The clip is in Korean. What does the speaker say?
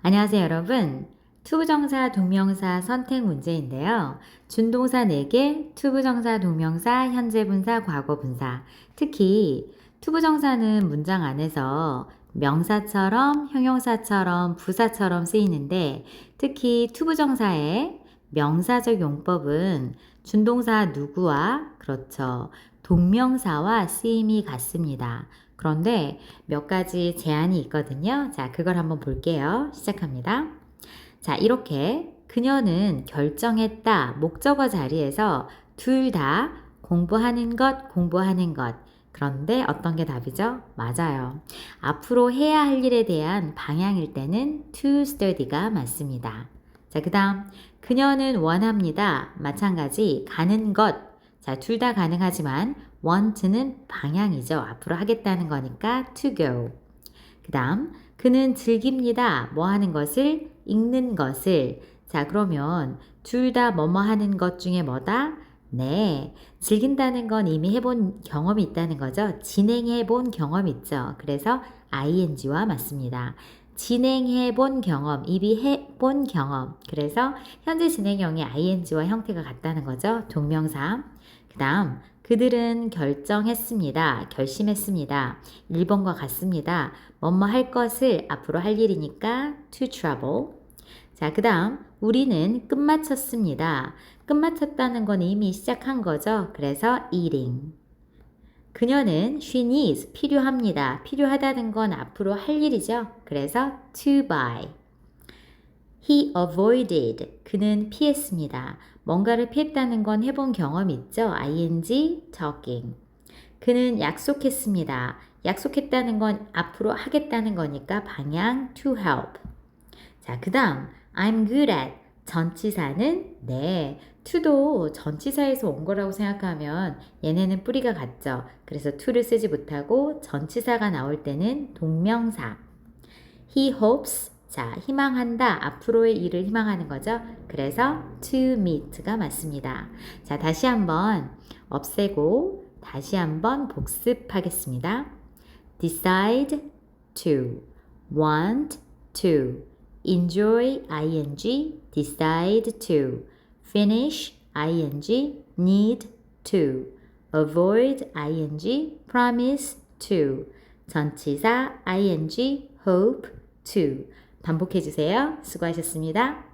안녕하세요, 여러분. 투부정사 동명사 선택 문제인데요. 준동사 4개, 투부정사 동명사, 현재분사, 과거분사. 특히 투부정사는 문장 안에서 명사처럼, 형용사처럼, 부사처럼 쓰이는데 특히 투부정사의 명사적 용법은 준동사 누구와 그렇죠. 동명사와 쓰임이 같습니다. 그런데 몇 가지 제한이 있거든요. 자, 그걸 한번 볼게요. 시작합니다. 자, 이렇게 그녀는 결정했다. 목적어 자리에서 둘 다 공부하는 것, 공부하는 것. 그런데 어떤 게 답이죠? 맞아요. 앞으로 해야 할 일에 대한 방향일 때는 to study가 맞습니다. 자, 그 다음. 그녀는 원합니다. 마찬가지. 가는 것. 자, 둘 다 가능하지만 want는 방향이죠. 앞으로 하겠다는 거니까 to go. 그 다음, 그는 즐깁니다. 뭐 하는 것을? 읽는 것을. 자, 그러면 둘 다 뭐뭐 하는 것 중에 뭐다? 네. 즐긴다는 건 이미 해본 경험이 있다는 거죠. 진행해 본 경험 있죠. 그래서 ing와 맞습니다. 진행해 본 경험, 입이 해본 경험. 그래서 현재 진행형의 ing와 형태가 같다는 거죠. 동명사. 그 다음, 그들은 결정했습니다. 결심했습니다. 1번과 같습니다. 뭐뭐 할 것을 앞으로 할 일이니까 to travel. 자, 그 다음, 우리는 끝마쳤습니다. 끝마쳤다는 건 이미 시작한 거죠. 그래서 eating. 그녀는 she needs 필요합니다. 필요하다는 건 앞으로 할 일이죠. 그래서 to buy. He avoided. 그는 피했습니다. 뭔가를 피했다는 건 해본 경험 있죠? ing, talking. 그는 약속했습니다. 약속했다는 건 앞으로 하겠다는 거니까 방향 to help. 자, 그 다음 I'm good at. 전치사는 네. to도 전치사에서 온 거라고 생각하면 얘네는 뿌리가 같죠. 그래서 to를 쓰지 못하고 전치사가 나올 때는 동명사. He hopes 자, 희망한다. 앞으로의 일을 희망하는 거죠. 그래서 to meet가 맞습니다. 자, 다시 한번 없애고 다시 한번 복습하겠습니다. decide to, want to, enjoy ing, decide to, finish ing, need to, avoid ing, promise to, 전치사 ing, hope to 반복해 주세요. 수고하셨습니다.